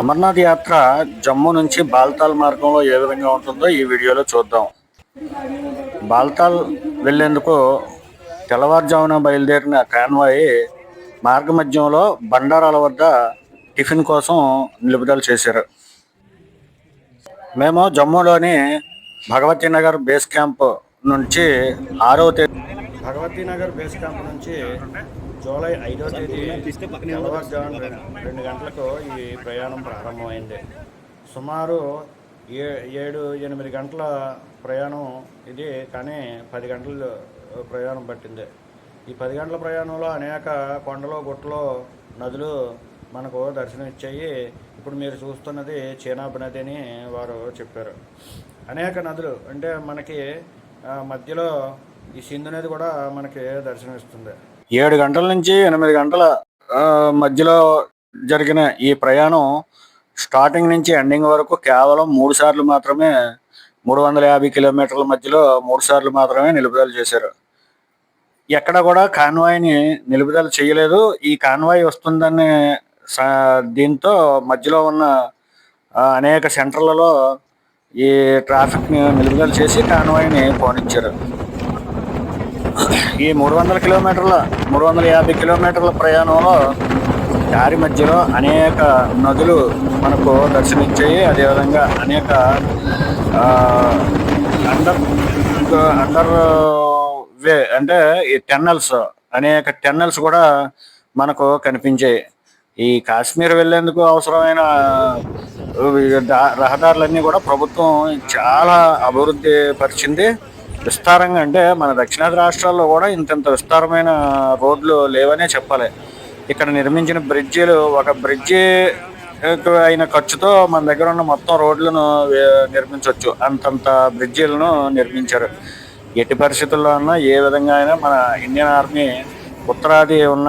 అమర్నాథ్ యాత్ర జమ్మూ నుంచి బాల్తాల్ మార్గంలో ఏ విధంగా ఉంటుందో ఈ వీడియోలో చూద్దాం. బాల్తాల్ వెళ్ళేందుకు తెల్లవారుజామున బయలుదేరిన కాన్వాయ్ మార్గమధ్యంలో బండారాల వద్ద టిఫిన్ కోసం నిలుపుదల చేశారు. మేము జమ్మూలోని భగవతీ నగర్ బేస్ క్యాంప్ నుంచి ఆరవ తేదీ భగవతీ నగర్ బేస్ క్యాంప్ నుంచి జూలై ఐదవ తేదీ తెల్లవారుజామున రెండు- రెండు గంటలకు ఈ ప్రయాణం ప్రారంభమైంది. సుమారు ఏ ఏడు ఎనిమిది గంటల ప్రయాణం ఇది కానీ పది గంటలు ప్రయాణం పట్టింది. ఈ పది గంటల ప్రయాణంలో అనేక కొండలు గుట్టలు నదులు మనకు దర్శనం ఇచ్చాయి ఇప్పుడు మీరు చూస్తున్నది చీనాబ్ నది అని వారు చెప్పారు. అనేక నదులు అంటే మనకి మధ్యలో ఈ సింధు నది కూడా మనకి దర్శనమిస్తుంది. ఏడు గంటల నుంచి ఎనిమిది గంటల మధ్యలో జరిగిన ఈ ప్రయాణం స్టార్టింగ్ నుంచి ఎండింగ్ వరకు కేవలం మూడు సార్లు మాత్రమే మూడు వందల యాభై కిలోమీటర్ల మధ్యలో మూడు సార్లు మాత్రమే నిలుపుదల చేశారు. ఎక్కడ కూడా కాన్వాయ్ని నిలుపుదల చేయలేదు. ఈ కాన్వాయ్ వస్తుందని దీంతో మధ్యలో ఉన్న అనేక సెంటర్లలో ఈ ట్రాఫిక్ని నిలుపుదల చేసి కాన్వాయ్ని పోనిచ్చారు. ఈ మూడు వందల కిలోమీటర్ల మూడు వందల యాభై కిలోమీటర్ల ప్రయాణంలో దారి మధ్యలో అనేక నదులు మనకు దర్శనమిచ్చాయి. అదేవిధంగా అనేక అండర్ అండర్ వే అంటే ఈ టెన్నల్స్ అనేక టెన్నల్స్ కూడా మనకు కనిపించాయి. ఈ కాశ్మీర్ వెళ్ళేందుకు అవసరమైన రహదారులన్నీ కూడా ప్రభుత్వం చాలా అభివృద్ధి పరిచింది. విస్తారంగా అంటే మన దక్షిణాది రాష్ట్రాల్లో కూడా ఇంతంత విస్తారమైన రోడ్లు లేవనే చెప్పాలి. ఇక్కడ నిర్మించిన బ్రిడ్జిలు ఒక బ్రిడ్జి అయిన ఖర్చుతో మన దగ్గర ఉన్న మొత్తం రోడ్లను నిర్మించవచ్చు అంతంత బ్రిడ్జిలను నిర్మించారు. ఎట్టి పరిస్థితుల్లో అన్నా ఏ విధంగా అయినా మన ఇండియన్ ఆర్మీ ఉత్తరాది ఉన్న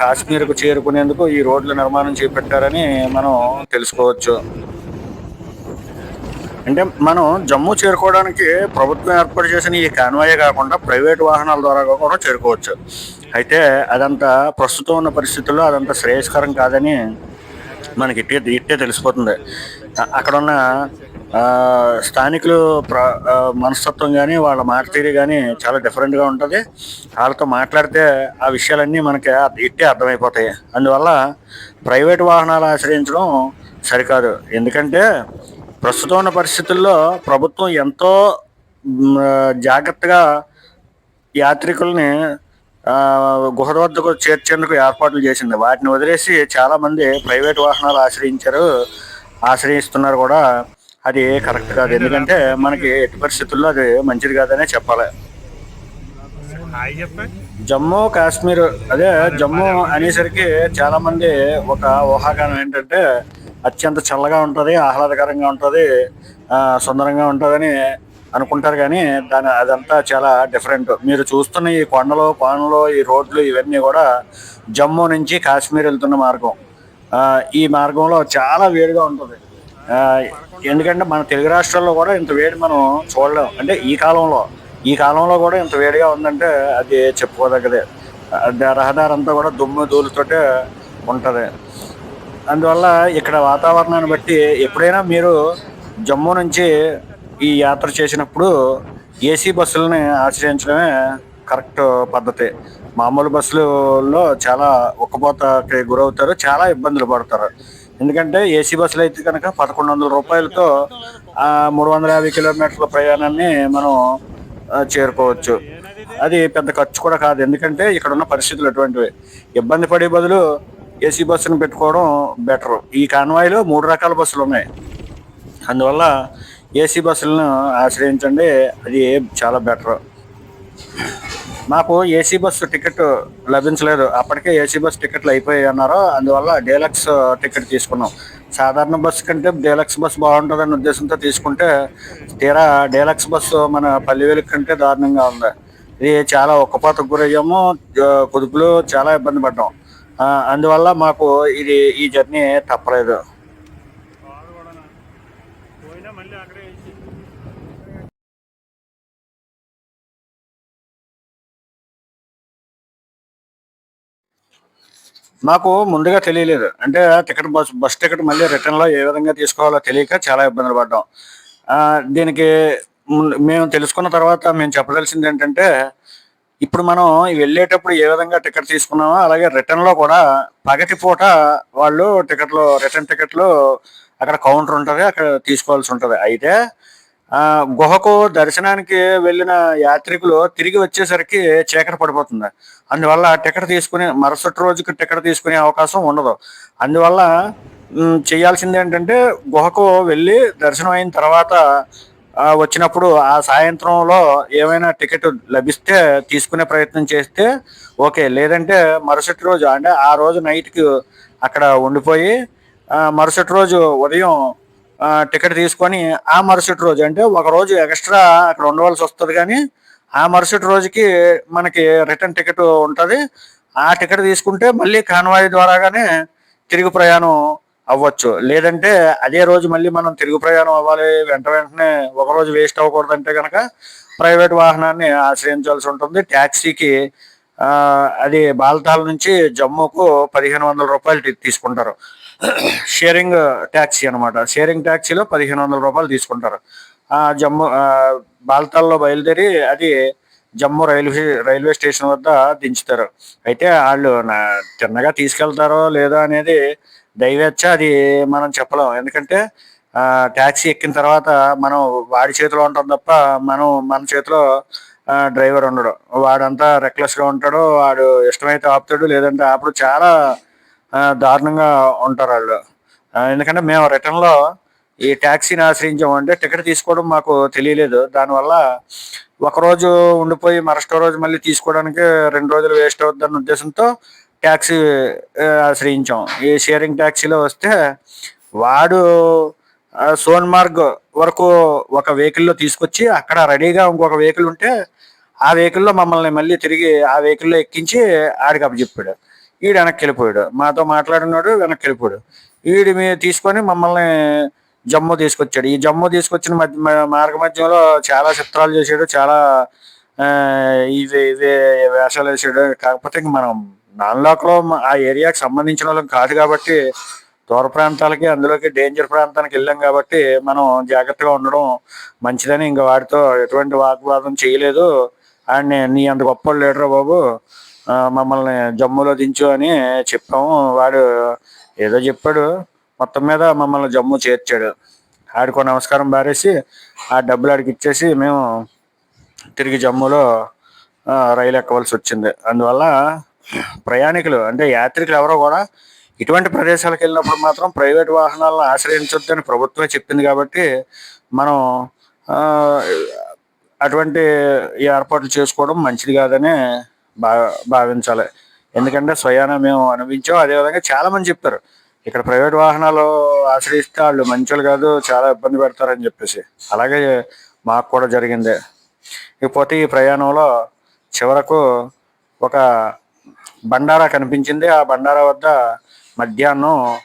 కాశ్మీర్కు చేరుకునేందుకు ఈ రోడ్ల నిర్మాణం చేపట్టారని మనం తెలుసుకోవచ్చు. అంటే మనం జమ్మూ చేరుకోవడానికి ప్రభుత్వం ఏర్పాటు చేసిన ఈ కాన్వాయే కాకుండా ప్రైవేట్ వాహనాల ద్వారా కూడా చేరుకోవచ్చు. అయితే అదంతా ప్రస్తుతం ఉన్న పరిస్థితుల్లో అదంతా శ్రేయస్కరం కాదని మనకి ఇట్టే ఇట్టే తెలిసిపోతుంది. అక్కడ ఉన్న స్థానికులు ప్ర మనస్తత్వం కానీ వాళ్ళ మాట తీరు కానీ చాలా డిఫరెంట్గా ఉంటుంది. వాళ్ళతో మాట్లాడితే ఆ విషయాలన్నీ మనకి ఇట్టే అర్థమైపోతాయి. అందువల్ల ప్రైవేట్ వాహనాలు ఆశ్రయించడం సరికాదు. ఎందుకంటే ప్రస్తుతం ఉన్న పరిస్థితుల్లో ప్రభుత్వం ఎంతో జాగ్రత్తగా యాత్రికుల్ని గుహ వద్దకు చేర్చేందుకు ఏర్పాట్లు చేసింది. వాటిని వదిలేసి చాలా మంది ప్రైవేట్ వాహనాలు ఆశ్రయించారు ఆశ్రయిస్తున్నారు కూడా. అది కరెక్ట్ కాదు. ఎందుకంటే మనకి ఎట్టి పరిస్థితుల్లో అది మంచిది కాదనే చెప్పాలి. జమ్మూ కాశ్మీర్ అదే జమ్మూ అనేసరికి చాలా మంది ఒక ఊహాగానం ఏంటంటే అత్యంత చల్లగా ఉంటుంది ఆహ్లాదకరంగా ఉంటుంది సుందరంగా ఉంటుందని అనుకుంటారు కానీ దాని అదంతా చాలా డిఫరెంట్ మీరు చూస్తున్న ఈ కొండలు కోనలు ఈ రోడ్లు ఇవన్నీ కూడా జమ్మూ నుంచి కాశ్మీర్ వెళ్తున్న మార్గం. ఈ మార్గంలో చాలా వేడిగా ఉంటుంది. ఎందుకంటే మన తెలుగు రాష్ట్రాల్లో కూడా ఇంత వేడి మనం చూడలేం. అంటే ఈ కాలంలో ఈ కాలంలో కూడా ఇంత వేడిగా ఉందంటే అది చెప్పుకోదగ్గదే. రహదారి అంతా కూడా దుమ్ము ధూళితోటే ఉంటుంది. అందువల్ల ఇక్కడ వాతావరణాన్ని బట్టి ఎప్పుడైనా మీరు జమ్మూ నుంచి ఈ యాత్ర చేసినప్పుడు ఏసీ బస్సులని ఆశ్రయించడమే కరెక్ట్ పద్ధతి. మామూలు బస్సులలో చాలా ఉక్కపోతకి గురవుతారు చాలా ఇబ్బందులు పడతారు. ఎందుకంటే ఏసీ బస్సులు అయితే కనుక పదకొండు వందల రూపాయలతో మూడు వందల యాభై కిలోమీటర్ల ప్రయాణాన్ని మనం చేరుకోవచ్చు. అది పెద్ద ఖర్చు కూడా కాదు. ఎందుకంటే ఇక్కడ ఉన్న పరిస్థితులు అటువంటివి. ఇబ్బంది పడే బదులు ఏసీ బస్సును పెట్టుకోవడం బెటర్. ఈ కాన్వాయ్లో మూడు రకాల బస్సులు ఉన్నాయి. అందువల్ల ఏసీ బస్సులను ఆశ్రయించండి. అది చాలా బెటర్. మాకు ఏసీ బస్సు టికెట్ లభించలేదు. అప్పటికే ఏసీ బస్సు టికెట్లు అయిపోయాయి అన్నారు అందువల్ల డీలక్స్ టికెట్ తీసుకున్నాం. సాధారణ బస్సు కంటే డీలక్స్ బస్సు బాగుంటుందన్న ఉద్దేశంతో తీసుకుంటే తీరా డీలక్స్ బస్సు మన పల్లెవేలు కంటే దారుణంగా ఉంది. ఇది చాలా ఒక్కపాతకు గురయ్యాము. కుదుపులు చాలా ఇబ్బంది పడ్డాం. అందువల్ల మాకు ఇది ఈ జర్నీ తప్పలేదు. మాకు ముందుగా తెలియలేదు. అంటే టికెట్ బస్ బస్ టికెట్ మళ్ళీ రిటర్న్లో ఏ విధంగా తీసుకోవాలో తెలియక చాలా ఇబ్బందులు పడ్డాం. దీనికి ముందు- మేము తెలుసుకున్న తర్వాత మేము చెప్పదలసింది ఏంటంటే ఇప్పుడు మనం వెళ్ళేటప్పుడు ఏ విధంగా టికెట్ తీసుకున్నామో అలాగే రిటర్న్లో కూడా పగటి పూట వాళ్ళు టికెట్లు రిటర్న్ టికెట్లు అక్కడ కౌంటర్ ఉంటుంది అక్కడ తీసుకోవాల్సి ఉంటుంది. అయితే గుహకు దర్శనానికి వెళ్ళిన యాత్రికులు తిరిగి వచ్చేసరికి చీకటి పడిపోతుంది. అందువల్ల టికెట్ తీసుకునే మరుసటి రోజుకి టికెట్ తీసుకునే అవకాశం ఉండదు. అందువల్ల చేయాల్సింది ఏంటంటే గుహకు వెళ్ళి దర్శనం అయిన తర్వాత వచ్చినప్పుడు ఆ సాయంత్రంలో ఏమైనా టికెట్ లభిస్తే తీసుకునే ప్రయత్నం చేస్తే ఓకే. లేదంటే మరుసటి రోజు అంటే ఆ రోజు నైట్కి అక్కడ ఉండిపోయి మరుసటి రోజు ఉదయం టికెట్ తీసుకొని ఆ మరుసటి రోజు అంటే ఒక రోజు ఎక్స్ట్రా అక్కడ ఉండవలసి వస్తుంది కానీ ఆ మరుసటి రోజుకి మనకి రిటర్న్ టికెట్ ఉంటుంది. ఆ టికెట్ తీసుకుంటే మళ్ళీ కాన్వాయ్ ద్వారాగానే తిరిగి ప్రయాణం అవ్వచ్చు. లేదంటే అదే రోజు మళ్ళీ మనం తిరుగు ప్రయాణం అవ్వాలి వెంట వెంటనే ఒక రోజు వేస్ట్ అవ్వకూడదంటే కనుక ప్రైవేట్ వాహనాన్ని ఆశ్రయించాల్సి ఉంటుంది. ట్యాక్సీకి అది బాల్తాల్ నుంచి జమ్మూకు పదిహేను వందల రూపాయలు తీసుకుంటారు. షేరింగ్ ట్యాక్సీ అనమాట షేరింగ్ ట్యాక్సీలో పదిహేను వందల రూపాయలు తీసుకుంటారు. జమ్మూ బాల్తాల్లో బయలుదేరి అది జమ్మూ రైల్వే రైల్వే స్టేషన్ వద్ద దించుతారు. అయితే వాళ్ళు తిన్నగా తీసుకెళ్తారో లేదో అనేది దైవేచ్ఛ అది మనం చెప్పలేం. ఎందుకంటే ట్యాక్సీ ఎక్కిన తర్వాత మనం వాడి చేతిలో ఉంటాం తప్ప మనం మన చేతిలో డ్రైవర్ ఉండడు. వాడంతా రెక్లెస్గా ఉంటాడు వాడు ఇష్టమైతే ఆపుతాడు లేదంటే అప్పుడు చాలా దారుణంగా ఉంటారు వాళ్ళు. ఎందుకంటే మేము రిటర్న్లో ఈ ట్యాక్సీని ఆశ్రయించాము అంటే టికెట్ తీసుకోవడం మాకు తెలియలేదు. దానివల్ల ఒకరోజు ఉండిపోయి మరొక రోజు మళ్ళీ తీసుకోవడానికి రెండు రోజులు వేస్ట్ అవుద్దన్న ఉద్దేశంతో ట్యాక్సీ ఆశ్రయించాం. ఈ షేరింగ్ ట్యాక్సీలో వస్తే వాడు సోన్మార్గ్ వరకు ఒక వెహికల్లో తీసుకొచ్చి అక్కడ రెడీగా ఇంకొక వెహికల్ ఉంటే ఆ వెహికల్లో మమ్మల్ని మళ్ళీ తిరిగి ఆ వెహికల్లో ఎక్కించి ఆడికి అప్పచెప్పాడు. ఈడు వెనక్కి వెళ్ళిపోయాడు మాతో మాట్లాడినాడు వెనక్కి వెళ్ళిపోయాడు ఈడు మీ తీసుకొని మమ్మల్ని జమ్మూ తీసుకొచ్చాడు. ఈ జమ్మూ తీసుకొచ్చిన మధ్య మార్గ మధ్యంలో చాలా చిత్రాలు చేశాడు. చాలా ఆ, ఇవి ఇవి వేషాలు వేసాడు కాకపోతే ఇంక మనం నాన్లాక్లో ఆ ఏరియాకి సంబంధించిన వాళ్ళం కాదు కాబట్టి దూర ప్రాంతాలకి అందులోకి డేంజర్ ప్రాంతానికి వెళ్ళాం కాబట్టి మనం జాగ్రత్తగా ఉండడం మంచిదని ఇంకా వాడితో ఎటువంటి వాగ్వాదం చేయలేదు. ఆడిని నీ అంత గొప్ప లీడర్ బాబు. మమ్మల్ని జమ్ములో దించు అని చెప్పాము. వాడు ఏదో చెప్పాడు. మొత్తం మీద మమ్మల్ని జమ్ము చేర్చాడు. ఆడికో నమస్కారం బారేసి ఆ డబ్బులు ఆడికి ఇచ్చేసి మేము తిరిగి జమ్ములో రైలు ఎక్కవలసి వచ్చింది. అందువల్ల ప్రయాణికులు అంటే యాత్రికులు ఎవరో కూడా ఇటువంటి ప్రదేశాలకు వెళ్ళినప్పుడు మాత్రం ప్రైవేట్ వాహనాలను ఆశ్రయించొద్దని ప్రభుత్వమే చెప్పింది కాబట్టి మనం అటువంటి ఏర్పాట్లు చేసుకోవడం మంచిది కాదని భా భావించాలి. ఎందుకంటే స్వయాన మేము అనుభవించాం. అదేవిధంగా చాలామంది చెప్తారు ఇక్కడ ప్రైవేట్ వాహనాలు ఆశ్రయిస్తే వాళ్ళు మంచోళ్ళు కాదు చాలా ఇబ్బంది పెడతారని చెప్పేసి. అలాగే మాకు కూడా జరిగింది. ఇకపోతే ఈ ప్రయాణంలో చివరకు ఒక బండారా కనిపించింది. ఆ బండారా వద్ద మధ్యాహ్నం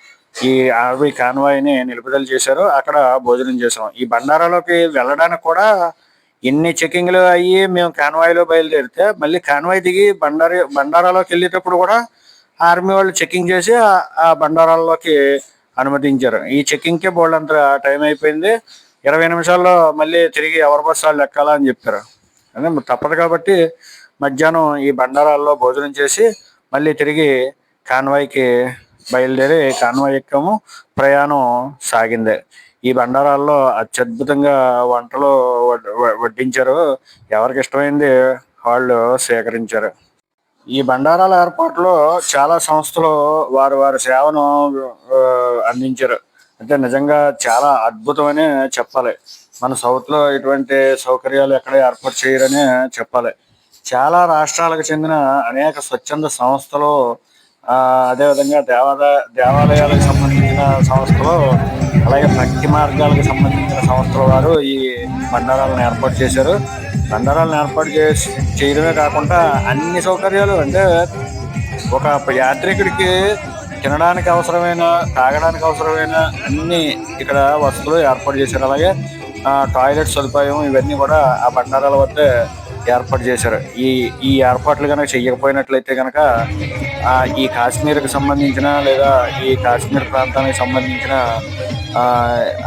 ఈ ఆర్మీ కాన్వాయ్ని నిలుపుదల చేశారు. అక్కడ భోజనం చేసాం ఈ బండారాలోకి వెళ్ళడానికి కూడా ఎన్ని చెకింగ్లు అయ్యి మేము కాన్వాయ్లో బయలుదేరితే మళ్ళీ కాన్వాయ్ దిగి బండారి బండారాలోకి వెళ్ళేటప్పుడు కూడా ఆర్మీ వాళ్ళు చెక్కింగ్ చేసి ఆ- బండారాల్లోకి అనుమతించారు. ఈ చెక్కింగ్కే బోల్డ్ అంత టైం అయిపోయింది. ఇరవై నిమిషాల్లో మళ్ళీ తిరిగి ఎవరి బస్సు వాళ్ళు ఎక్కాలా అని చెప్పారు. అదే తప్పదు కాబట్టి మధ్యాహ్నం ఈ బండారాల్లో భోజనం చేసి మళ్ళీ తిరిగి కాన్వాయ్కి బయలుదేరి కాన్వాయ్ ఎక్కాము. ప్రయాణం సాగింది. ఈ బండారాల్లో అత్యద్భుతంగా వంటలు వడ్- వడ్డించారు. ఎవరికి ఇష్టమైంది వాళ్ళు సేకరించారు. ఈ బండారాల ఏర్పాటులో చాలా సంస్థలు వారు వారి సేవను అందించారు. అంటే నిజంగా చాలా అద్భుతమని చెప్పాలి. మన సౌత్లో ఇటువంటి సౌకర్యాలు ఎక్కడ ఏర్పాటు చేయరని చెప్పాలి. చాలా రాష్ట్రాలకు చెందిన అనేక స్వచ్ఛంద సంస్థలు అదేవిధంగా దేవాలయ దేవాలయాలకు సంబంధించిన సంస్థలు అలాగే భక్తి మార్గాలకు సంబంధించిన సంస్థల వారు ఈ బండారాలను ఏర్పాటు చేశారు. బండారాలను ఏర్పాటు చేసి చేయడమే కాకుండా అన్ని సౌకర్యాలు అంటే ఒక యాత్రికుడికి తినడానికి అవసరమైన తాగడానికి అవసరమైన అన్ని ఇక్కడ వస్తువులు ఏర్పాటు చేశారు. అలాగే టాయిలెట్ సదుపాయం ఇవన్నీ కూడా ఆ బండారాల వద్ద ఏర్పాటు చేశారు. ఈ ఈ ఏర్పాట్లు కనుక చేయకపోయినట్లయితే కనుక ఈ కాశ్మీర్కి సంబంధించిన లేదా ఈ కాశ్మీర్ ప్రాంతానికి సంబంధించిన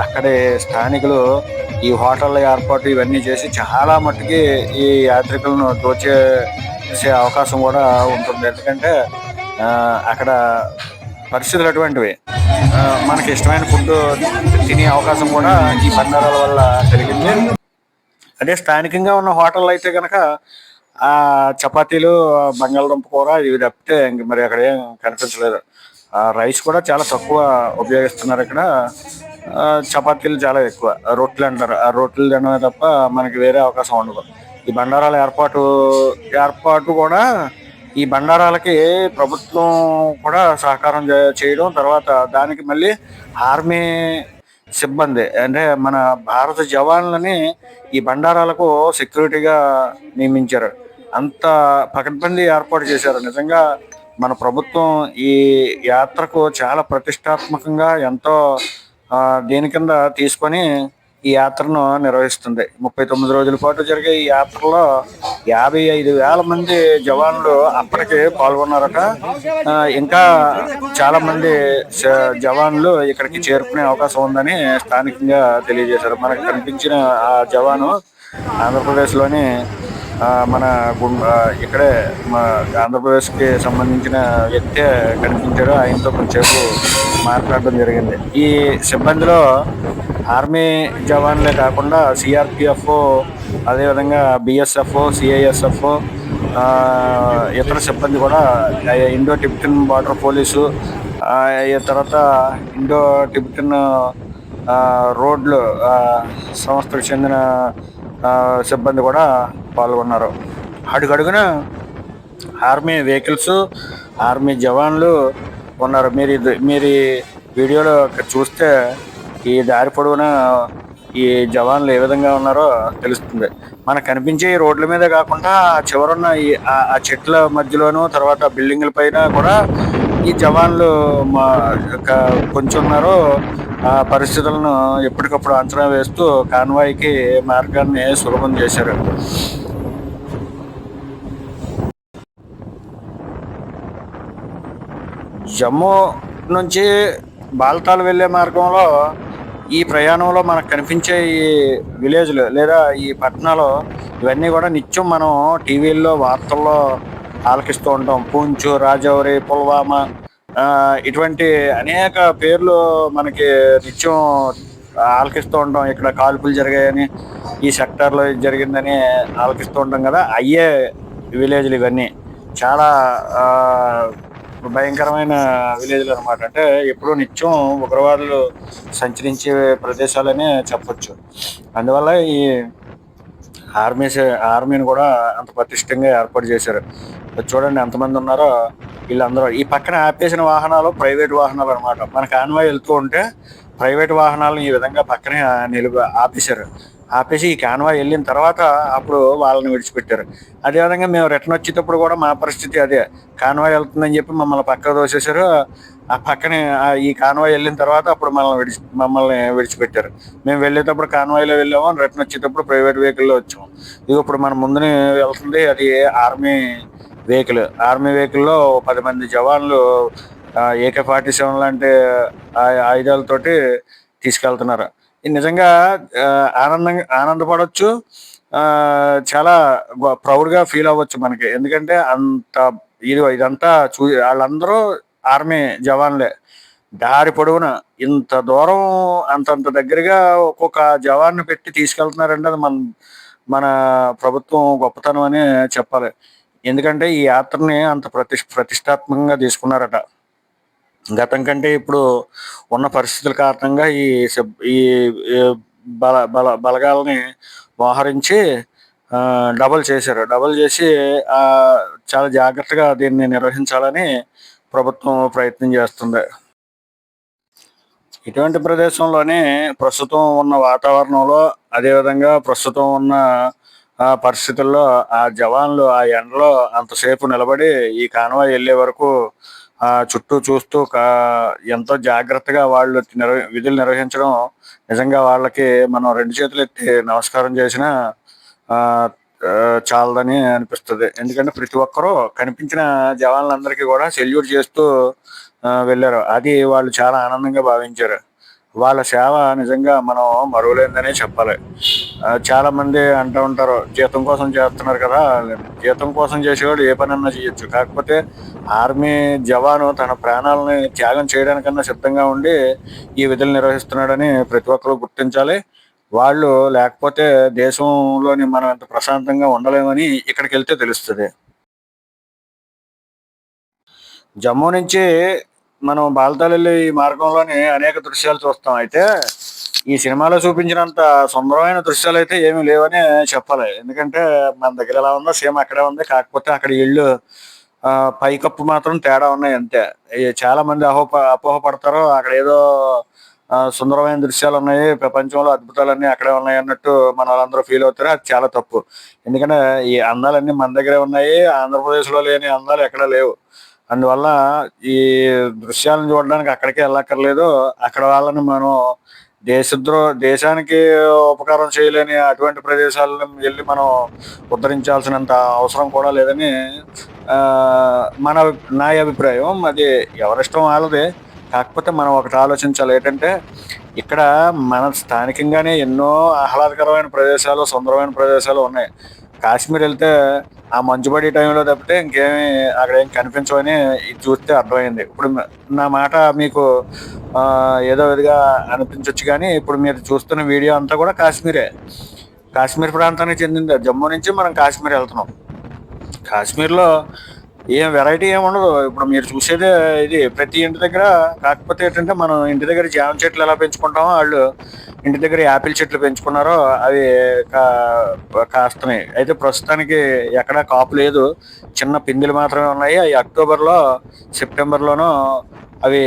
అక్కడే స్థానికులు ఈ హోటళ్ళ ఏర్పాటు ఇవన్నీ చేసి చాలా మట్టుకి ఈ యాత్రికులను దోచేసే అవకాశం కూడా ఉంటుంది. ఎందుకంటే అక్కడ పరిస్థితులు అటువంటివి. మనకి ఇష్టమైన ఫుడ్ తినే అవకాశం కూడా ఈ బండారాల వల్ల కలిగింది. అదే స్థానికంగా ఉన్న హోటల్ అయితే కనుక ఆ చపాతీలు బంగాళదుంప కూర ఇవి తప్పితే ఇంక మరి అక్కడ ఏం కనిపించలేదు. ఆ రైస్ కూడా చాలా తక్కువ ఉపయోగిస్తున్నారు ఇక్కడ. చపాతీలు చాలా ఎక్కువ. రొట్టెలు అంటారు. ఆ రొట్టెలు తినడమే తప్ప మనకి వేరే అవకాశం ఉండదు. ఈ బండారాల ఏర్పాటు ఏర్పాటు కూడా ఈ బండారాలకి ప్రభుత్వం కూడా సహకారం చేయడం తర్వాత దానికి మళ్ళీ ఆర్మీ సిబ్బంది. అంటే మన భారత జవాన్లని ఈ బండారాలకు సెక్యూరిటీగా నియమించారు. అంత పకడ్బందీ ఏర్పాటు చేశారు. నిజంగా మన ప్రభుత్వం ఈ యాత్రకు చాలా ప్రతిష్టాత్మకంగా ఎంతో దీని కింద తీసుకొని ఈ యాత్రను నిర్వహిస్తుంది. ముప్పై తొమ్మిది రోజుల పాటు జరిగే ఈ యాత్రలో యాభై ఐదు వేల మంది జవాన్లు అప్పటికే పాల్గొన్నారట. ఇంకా చాలా మంది జవాన్లు ఇక్కడికి చేరుకునే అవకాశం ఉందని స్థానికంగా తెలియజేశారు. మనకు కనిపించిన ఆ జవాను ఆంధ్రప్రదేశ్లోని మన గుం- ఇక్కడే మా ఆంధ్రప్రదేశ్కి సంబంధించిన వ్యక్తి కనిపించారు ఆయనతో కొంచెంసేపు మాట్లాడడం జరిగింది. ఈ సిబ్బందిలో ఆర్మీ జవాన్లే కాకుండా సిఆర్పిఎఫ్ అదేవిధంగా బిఎస్ఎఫ్ సిఐఎస్ఎఫ్ ఇతర సిబ్బంది కూడా ఇండో టిబిటన్ బార్డర్ పోలీసు ఆ, తర్వాత ఇండో టిబిటన్ రోడ్లు సంస్థకు చెందిన సిబ్బంది కూడా పాల్గొన్నారు. అడుగడుగున ఆర్మీ వెహికల్స్ ఆర్మీ జవాన్లు ఉన్నారు. మీరు ఇది మీరు వీడియోలో చూస్తే ఈ దారి పొడవునా ఈ జవాన్లు ఏ విధంగా ఉన్నారో తెలుస్తుంది. మనకు కనిపించే ఈ రోడ్ల మీద కాకుండా చివరున్న ఈ ఆ- చెట్ల మధ్యలోనూ తర్వాత బిల్డింగ్ల పైన కూడా ఈ జవాన్లు మా యొక్క ఆ పరిస్థితులను ఎప్పటికప్పుడు అంచనా వేస్తూ కాన్వాయ్కి మార్గాన్ని సులభం చేశారు. జమ్మూ నుంచి బాల్తాల్ వెళ్ళే మార్గంలో ఈ ప్రయాణంలో మనకు కనిపించే ఈ విలేజ్లు లేదా ఈ పట్టణాలు ఇవన్నీ కూడా నిత్యం మనం టీవీల్లో వార్తల్లో ఆలకిస్తూ ఉంటాం. పూంచు రాజౌరి పుల్వామా ఇటువంటి అనేక పేర్లు మనకి నిత్యం ఆలకిస్తూ ఉంటాం. ఇక్కడ కాల్పులు జరిగాయని ఈ సెక్టార్లో జరిగిందని ఆలకిస్తూ ఉంటాం కదా. అయ్యే విలేజ్లు ఇవన్నీ. చాలా భయంకరమైన విలేజ్లు అనమాట అంటే ఎప్పుడూ నిత్యం ఉగ్రవాదులు సంచరించే ప్రదేశాలనే చెప్పొచ్చు. అందువల్ల ఈ ఆర్మీ ఆర్మీని కూడా అంత పటిష్టంగా ఏర్పాటు చేశారు. చూడండి ఎంతమంది ఉన్నారో వీళ్ళందరూ. ఈ పక్కన ఆపేసిన వాహనాలు ప్రైవేట్ వాహనాలు అనమాట మన కాన్వాయ్ వెళ్తూ ఉంటే ప్రైవేట్ వాహనాలను ఈ విధంగా పక్కనే నిలువ ఆపేశారు. ఆపేసి ఈ కాన్వాయ్ వెళ్ళిన తర్వాత అప్పుడు వాళ్ళని విడిచిపెట్టారు. అదేవిధంగా మేము రిటర్న్ వచ్చేటప్పుడు కూడా మా పరిస్థితి అదే. కాన్వాయ్ వెళ్తుందని చెప్పి మమ్మల్ని పక్క దోసేశారు ఆ పక్కనే ఈ కాన్వాయ్ వెళ్ళిన తర్వాత అప్పుడు మనల్ని విడిచి మమ్మల్ని విడిచిపెట్టారు. మేము వెళ్ళేటప్పుడు కాన్వాయ్లో వెళ్ళాము రిటర్న్ వచ్చేటప్పుడు ప్రైవేట్ వెహికల్లో వచ్చాము. ఇది ఇప్పుడు మన ముందునే వెళ్తుంది అది ఆర్మీ వెహికల్ ఆర్మీ వెహికల్లో పది మంది జవాన్లు ఏకే ఫార్టీ సెవెన్ లాంటి ఆ- ఆయుధాలతోటి తీసుకెళ్తున్నారు. నిజంగా ఆనందంగా ఆనందపడవచ్చు చాలా ప్రౌడ్గా ఫీల్ అవ్వచ్చు మనకి. ఎందుకంటే అంత ఇది ఇదంతా చూ వాళ్ళందరూ ఆర్మీ జవాన్లే. దారి పొడవున ఇంత దూరం అంతంత దగ్గరగా ఒక్కొక్క జవాన్ని పెట్టి తీసుకెళ్తున్నారంటే అది మన మన ప్రభుత్వం గొప్పతనం అని చెప్పాలి. ఎందుకంటే ఈ యాత్రని అంత ప్రతి ప్రతిష్టాత్మకంగా తీసుకున్నారట. గతం కంటే ఇప్పుడు ఉన్న పరిస్థితుల కారణంగా ఈ ఈ బల బల బలగాలని మోహరించి డబల్ డబుల్ చేశారు. డబల్ చేసి చాలా జాగ్రత్తగా దీన్ని నిర్వహించాలని ప్రభుత్వం ప్రయత్నం చేస్తుంది. ఇటువంటి ప్రదేశంలోనే ప్రస్తుతం ఉన్న వాతావరణంలో అదేవిధంగా ప్రస్తుతం ఉన్న ఆ, పరిస్థితుల్లో ఆ జవాన్లు ఆ ఎండలో అంతసేపు నిలబడి ఈ కాన్వాయ్ వెళ్ళే వరకు ఆ చుట్టూ చూస్తూ ఎంతో జాగ్రత్తగా వాళ్ళు నిర్వ విధులు నిర్వహించడం నిజంగా వాళ్ళకి మనం రెండు చేతులు ఎత్తి నమస్కారం చేసిన చాలదని అనిపిస్తుంది. ఎందుకంటే ప్రతి ఒక్కరూ కనిపించిన జవాన్లందరికీ కూడా సెల్యూట్ చేస్తూ వెళ్ళారు. అది వాళ్ళు చాలా ఆనందంగా భావించారు. వాళ్ళ సేవ నిజంగా మనం మరువలేదనే చెప్పాలి. చాలామంది చాలా మంది అంటూ ఉంటారు జీతం కోసం చేస్తున్నారు కదా జీతం కోసం చేసేవాడు ఏ పనన్నా చేయొచ్చు. కాకపోతే ఆర్మీ జవాను తన ప్రాణాలని త్యాగం చేయడానికన్నా సిద్ధంగా ఉండి ఈ విధులు నిర్వహిస్తున్నాడని ప్రతి ఒక్కరూ గుర్తించాలి. వాళ్ళు లేకపోతే దేశంలోని మనం ఎంత ప్రశాంతంగా ఉండలేమని ఇక్కడికి వెళ్తే తెలుస్తుంది. జమ్మూ నుంచి మనం బాల్తాలెల్లి ఈ మార్గంలోని అనేక దృశ్యాలు చూస్తాం. అయితే ఈ సినిమాలో చూపించినంత సుందరమైన దృశ్యాలు అయితే ఏమీ లేవని చెప్పాలి. ఎందుకంటే మన దగ్గర ఎలా ఉందో సేమ్ అక్కడే ఉంది. కాకపోతే అక్కడ ఇళ్ళు పైకప్పు మాత్రం తేడా ఉన్నాయి అంతే. చాలా మంది అహోప అపోహపడతారు. అక్కడ ఏదో సుందరమైన దృశ్యాలు ఉన్నాయి. ప్రపంచంలో అద్భుతాలన్నీ అక్కడే ఉన్నాయి అన్నట్టు మన వాళ్ళందరూ ఫీల్ అవుతారు. అది చాలా తప్పు. ఎందుకంటే ఈ అందాలన్నీ మన దగ్గరే ఉన్నాయి. ఆంధ్రప్రదేశ్లో లేని అందాలు ఎక్కడ లేవు. అందువల్ల ఈ దృశ్యాలను చూడడానికి అక్కడికే వెళ్ళక్కర్లేదు. అక్కడ వాళ్ళని మనం దేశద్రో దేశానికి ఉపకారం చేయలేని అటువంటి ప్రదేశాలను వెళ్ళి మనం ఉద్ధరించాల్సినంత అవసరం కూడా లేదని మన నా అభిప్రాయం. అది ఎవరిష్టం వాళ్ళదే. కాకపోతే మనం ఒకటి ఆలోచించాలి. ఏంటంటే ఇక్కడ మన స్థానికంగానే ఎన్నో ఆహ్లాదకరమైన ప్రదేశాలు సుందరమైన ప్రదేశాలు ఉన్నాయి. కాశ్మీర్ వెళ్తే ఆ మంచుబడి టైంలో తప్పితే ఇంకేమి అక్కడ ఏం కనిపించవని ఇది చూస్తే అర్థమైంది. ఇప్పుడు నా మాట మీకు ఏదో విధంగా అనిపించవచ్చు కానీ ఇప్పుడు మీరు చూస్తున్న వీడియో అంతా కూడా కాశ్మీరే. కాశ్మీర్ ప్రాంతానికి చెందింది. జమ్మూ నుంచి మనం కాశ్మీర్ వెళ్తున్నాం. కాశ్మీర్లో ఏం వెరైటీ ఏమి ఉండదు. ఇప్పుడు మీరు చూసేదే ఇది. ప్రతి ఇంటి దగ్గర కాకపోతే ఏంటంటే మనం ఇంటి దగ్గర జామ చెట్లు ఎలా పెంచుకుంటామో వాళ్ళు ఇంటి దగ్గర యాపిల్ చెట్లు పెంచుకున్నారో అవి కా- కాస్తున్నాయి. అయితే ప్రస్తుతానికి ఎక్కడ కాపు లేదు. చిన్న పిందులు మాత్రమే ఉన్నాయి. అవి అక్టోబర్లో సెప్టెంబర్లోనూ అవి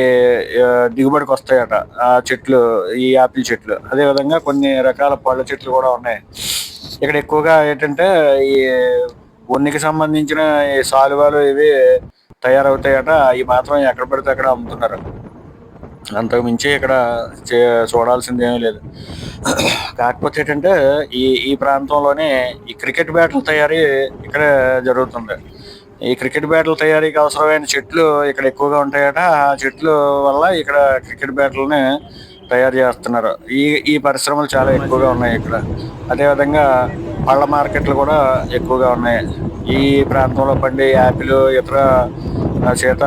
దిగుబడికి వస్తాయట. ఆ చెట్లు ఈ యాపిల్ చెట్లు. అదేవిధంగా కొన్ని రకాల పళ్ళ చెట్లు కూడా ఉన్నాయి. ఇక్కడ ఎక్కువగా ఏంటంటే ఈ ఉన్నికి సంబంధించిన ఈ సాలువాలు ఇవి తయారవుతాయట. ఈ మాత్రం ఎక్కడ పడితే అక్కడ అమ్ముతున్నారు. అంతకు మించి ఇక్కడ చే- చూడాల్సిందేమీ లేదు. కాకపోతే ఏంటంటే ఈ ఈ ప్రాంతంలోనే ఈ క్రికెట్ బ్యాట్ల తయారీ ఇక్కడ జరుగుతుంది. ఈ క్రికెట్ బ్యాట్ల తయారీకి అవసరమైన చెట్లు ఇక్కడ ఎక్కువగా ఉంటాయట. ఆ చెట్లు వల్ల ఇక్కడ క్రికెట్ బ్యాట్లని తయారు చేస్తున్నారు. ఈ ఈ పరిశ్రమలు చాలా ఎక్కువగా ఉన్నాయి ఇక్కడ. అదేవిధంగా పళ్ళ మార్కెట్లు కూడా ఎక్కువగా ఉన్నాయి. ఈ ప్రాంతంలో పండే యాపిల్ ఇతర శీత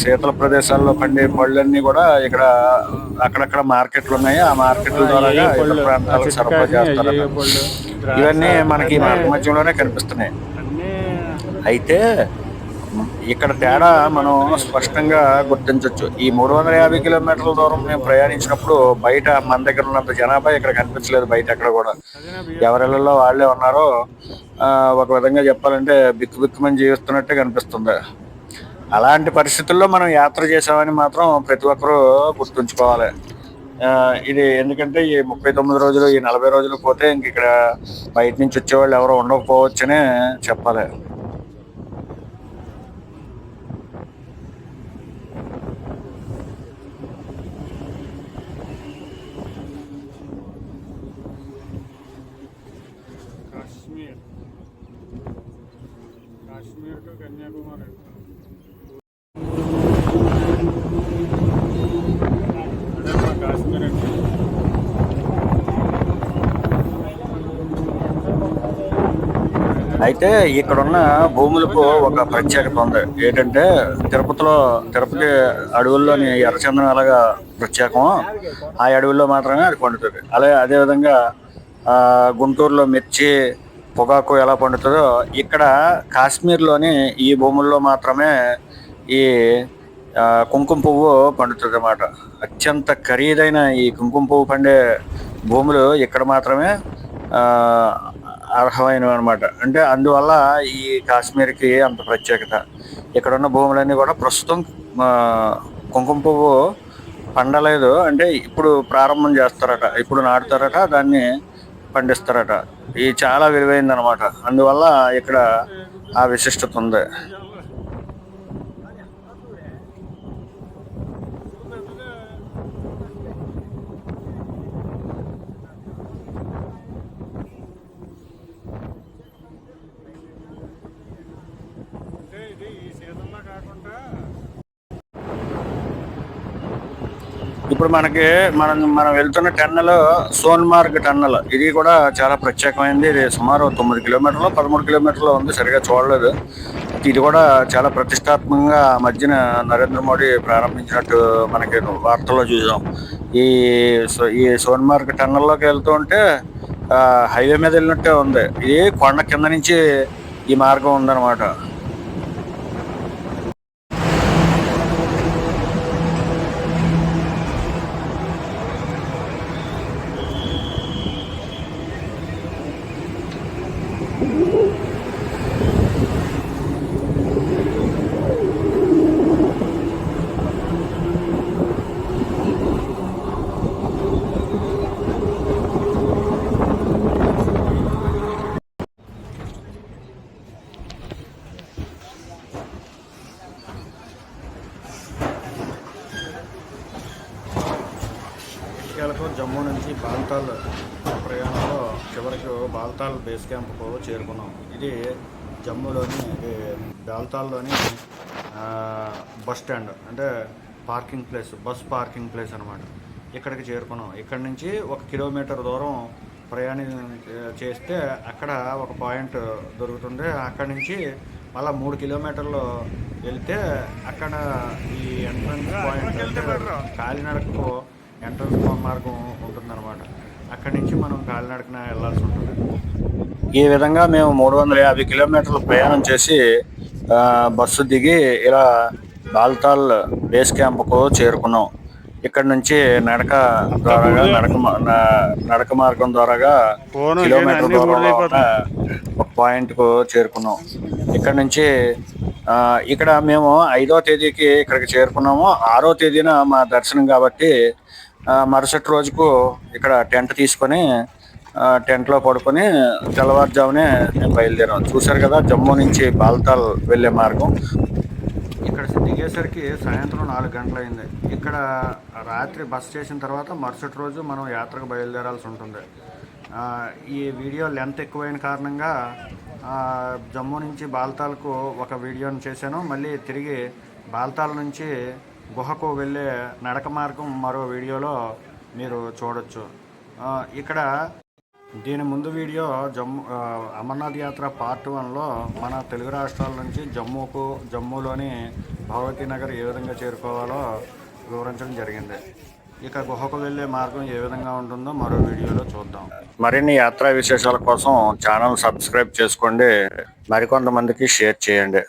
శీతల ప్రదేశాల్లో పండే పళ్ళన్నీ కూడా ఇక్కడ అక్కడక్కడ మార్కెట్లు ఉన్నాయి. ఆ మార్కెట్ల ద్వారా ఇతర ప్రాంతాలకు సరఫరా చేస్తారు ఇవన్నీ మనకి మార్గ మధ్యంలోనే కనిపిస్తున్నాయి. అయితే ఇక్కడ తేడా మనం స్పష్టంగా గుర్తించవచ్చు ఈ మూడు వందల యాభై కిలోమీటర్ల దూరం మేము ప్రయాణించినప్పుడు బయట మన దగ్గర ఉన్నంత జనాభా ఇక్కడ కనిపించలేదు బయట ఎక్కడ కూడా. ఎవరిళ్ళలో వాళ్ళే ఉన్నారో ఒక విధంగా చెప్పాలంటే బిక్కు బిక్కుమని జీవిస్తున్నట్టే కనిపిస్తుంది. అలాంటి పరిస్థితుల్లో మనం యాత్ర చేసామని మాత్రం ప్రతి ఒక్కరూ గుర్తుంచుకోవాలి. ఇది ఎందుకంటే ఈ ముప్పై తొమ్మిది రోజులు ఈ నలభై రోజులు పోతే ఇంక ఇక్కడ బయట నుంచి వచ్చేవాళ్ళు ఎవరు ఉండకపోవచ్చనే చెప్పాలి కాశ్మీర్ కాశ్మీర్ టు కన్యాకుమారి కాశ్మీర్ అంటే అయితే ఇక్కడున్న భూములకు ఒక ప్రత్యేకత ఉంది. ఏంటంటే తిరుపతిలో తిరుపతి అడవుల్లోని ఎర్రచందనం అలాగా ప్రత్యేకం. ఆ అడవుల్లో మాత్రమే అది పండుతుంది. అలాగే అదేవిధంగా గుంటూరులో మిర్చి పొగాకు ఎలా పండుతుందో ఇక్కడ కాశ్మీర్లోని ఈ భూముల్లో మాత్రమే ఈ కుంకుమ పువ్వు పండుతుంది అన్నమాట అత్యంత ఖరీదైన ఈ కుంకుమ పువ్వు పండే భూములు ఇక్కడ మాత్రమే అర్హమైనవి అనమాట అంటే అందువల్ల ఈ కాశ్మీర్కి అంత ప్రత్యేకత. ఇక్కడ ఉన్న భూములన్నీ కూడా ప్రస్తుతం కుంకుమ పువ్వు పండలేదు. అంటే ఇప్పుడు ప్రారంభం చేస్తారట ఇప్పుడు నాటుతారట దాన్ని పండిస్తారట. ఇది చాలా విలువైంది అనమాట అందువల్ల ఇక్కడ ఆ విశిష్టత ఉంది. ఇప్పుడు మనకి మనం మనం వెళ్తున్న టన్నెల్ సోన్మార్గ్ టన్నెల్. ఇది కూడా చాలా ప్రత్యేకమైనది ఇది సుమారు తొమ్మిది కిలోమీటర్లు పదమూడు కిలోమీటర్లు ఉంది. సరిగా చూడలేదు. ఇది కూడా చాలా ప్రతిష్టాత్మకంగా మధ్యన నరేంద్ర మోడీ ప్రారంభించినట్టు మనకి వార్తల్లో చూసాం. ఈ సో- ఈ సోన్మార్గ్ టన్నెల్లోకి వెళ్తూ ఉంటే హైవే మీద వెళ్ళినట్టే ఉంది. ఇది కొండ కింద నుంచి ఈ మార్గం ఉందన్నమాట ఇటీవలకు జమ్మూ నుంచి బాల్తాల్ ప్రయాణంలో చివరికి బాల్తాల్ బేస్ క్యాంప్కు చేరుకున్నాం. ఇది జమ్మూలోని ఇది బస్ స్టాండ్ అంటే parking place bus parking place అనమాట ఇక్కడికి చేరుకున్నాం. ఇక్కడ నుంచి ఒక కిలోమీటర్ దూరం ప్రయాణం చేస్తే అక్కడ ఒక పాయింట్ దొరుకుతుంది అక్కడ నుంచి మళ్ళీ మూడు కిలోమీటర్లు వెళ్తే అక్కడ ఈ ఎంట్రన్స్ పాయింట్ కాలినడకు ఎంట్రన్స్ మార్గం ఉంటుందన్నమాట. అక్కడి నుంచి మనం కాలినడకన వెళ్ళాల్సి ఉంటుంది. ఈ విధంగా మేము మూడు వందల యాభై కిలోమీటర్లు ప్రయాణం చేసి బస్సు దిగి ఇలా బాల్తాల్ బేస్ క్యాంప్కు చేరుకున్నాం. ఇక్కడ నుంచి నడక ద్వారాగా నడక నడక మార్గం ద్వారాగా కిలోమీటర్. ఒక పాయింట్కు చేరుకున్నాం. ఇక్కడ నుంచి ఇక్కడ మేము ఐదో తేదీకి ఇక్కడికి చేరుకున్నాము. ఆరో తేదీన మా దర్శనం కాబట్టి మరుసటి రోజుకు ఇక్కడ టెంట్ తీసుకొని టెంట్లో పడుకొని తెల్లవారుజామునే మేము బయలుదేరాం. చూశారు కదా జమ్మూ నుంచి బాల్తాల్ వెళ్ళే మార్గం. ఇక్కడ దిగేసరికి సాయంత్రం నాలుగు గంటలైంది. ఇక్కడ రాత్రి బస్ చేసిన తర్వాత మరుసటి రోజు మనం యాత్రకు బయలుదేరాల్సి ఉంటుంది. ఈ వీడియో లెంత్ ఎక్కువైన కారణంగా జమ్మూ నుంచి బాల్తాల్కు ఒక వీడియోని చేశాను. మళ్ళీ తిరిగి బాల్తాల్ నుంచి గుహకు వెళ్ళే నడక మార్గం మరో వీడియోలో మీరు చూడొచ్చు. ఇక్కడ దీని ముందు వీడియో జమ్మూ అమర్నాథ్ యాత్ర పార్ట్ వన్లో మన తెలుగు రాష్ట్రాల నుంచి జమ్మూకు జమ్మూలోని భగవతీ నగర్ ఏ విధంగా చేరుకోవాలో వివరించడం జరిగింది. ఇక గుహకు వెళ్ళే మార్గం ఏ విధంగా ఉంటుందో మరో వీడియోలో చూద్దాం. మరిన్ని యాత్రా విశేషాల కోసం ఛానల్ సబ్స్క్రైబ్ చేసుకోండి. మరికొంతమందికి షేర్ చేయండి.